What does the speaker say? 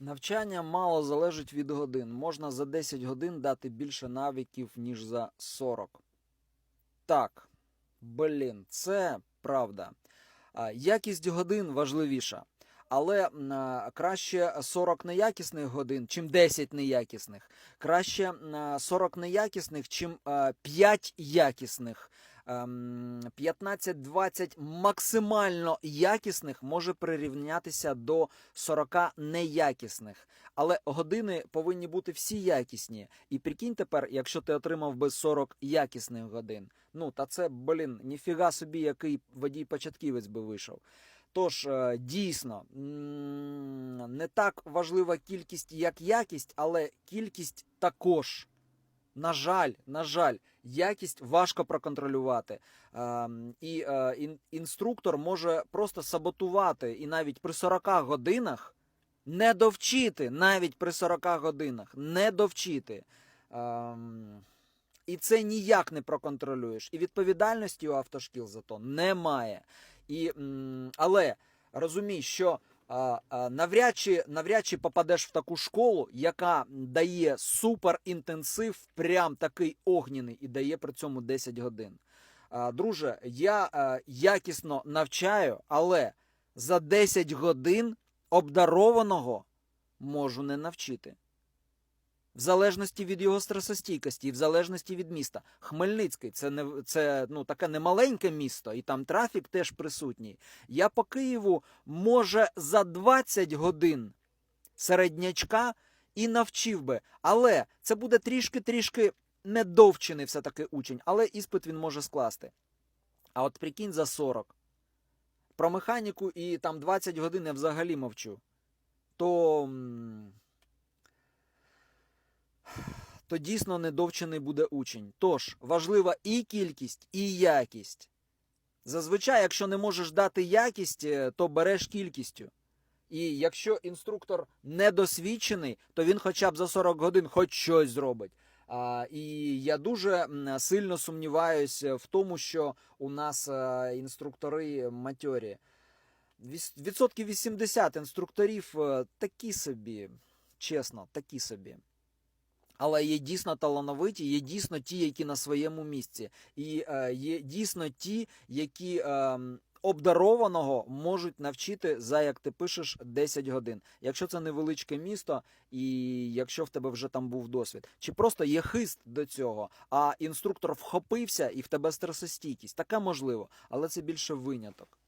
Навчання мало залежить від годин. Можна за 10 годин дати більше навиків, ніж за 40. Так, блін, це правда. Якість годин важливіша. Але краще 40 неякісних годин, чим 10 неякісних. Краще м, 40 неякісних, чим 5 якісних. Ем, 15-20 максимально якісних може прирівнятися до 40 неякісних. Але години повинні бути всі якісні. І прикинь тепер, якщо ти отримав би 40 якісних годин. Ну, та це, блін, ніфіга собі, який водій-початківець би вийшов. Тож, е, дійсно, не так важлива кількість, як якість, але кількість також. На жаль, на жаль, якість важко проконтролювати. Ем, і е, ін- інструктор може просто саботувати і навіть при 40 годинах не довчити, навіть при 40 годинах не довчити. Ем, і це ніяк не проконтролюєш. І відповідальності у автошкіл за то немає. І, м, але розумій, що навряд, чи, навряд чи попадеш в таку школу, яка дає суперінтенсив, прям такий огняний, і дає при цьому 10 годин. Друже, я якісно навчаю, але за 10 годин обдарованого можу не навчити. В залежності від його стресостійкості, і в залежності від міста. Хмельницький це не це ну таке немаленьке місто, і там трафік теж присутній. Я по Києву може за 20 годин середнячка і навчив би. Але це буде трішки-трішки недовчений все-таки учень, але іспит він може скласти. А от прикинь за 40. Про механіку і там 20 годин я взагалі мовчу. То. То дійсно недовчений буде учень. Тож важлива і кількість, і якість. Зазвичай, якщо не можеш дати якість, е, то береш кількістю. І якщо інструктор недосвідчений, то він хоча б за 40 годин хоч щось зробить. А, і я дуже сильно сумніваюся в тому, що у нас е, інструктори матьорі. Відсотків 80 інструкторів е, такі собі, чесно, такі собі. Але є дійсно талановиті, є дійсно ті, які на своєму місці, і е, є дійсно ті, які е, обдарованого можуть навчити за як ти пишеш 10 годин. Якщо це невеличке місто, і якщо в тебе вже там був досвід, чи просто є хист до цього, а інструктор вхопився і в тебе стресостійкість. Таке можливо, але це більше виняток.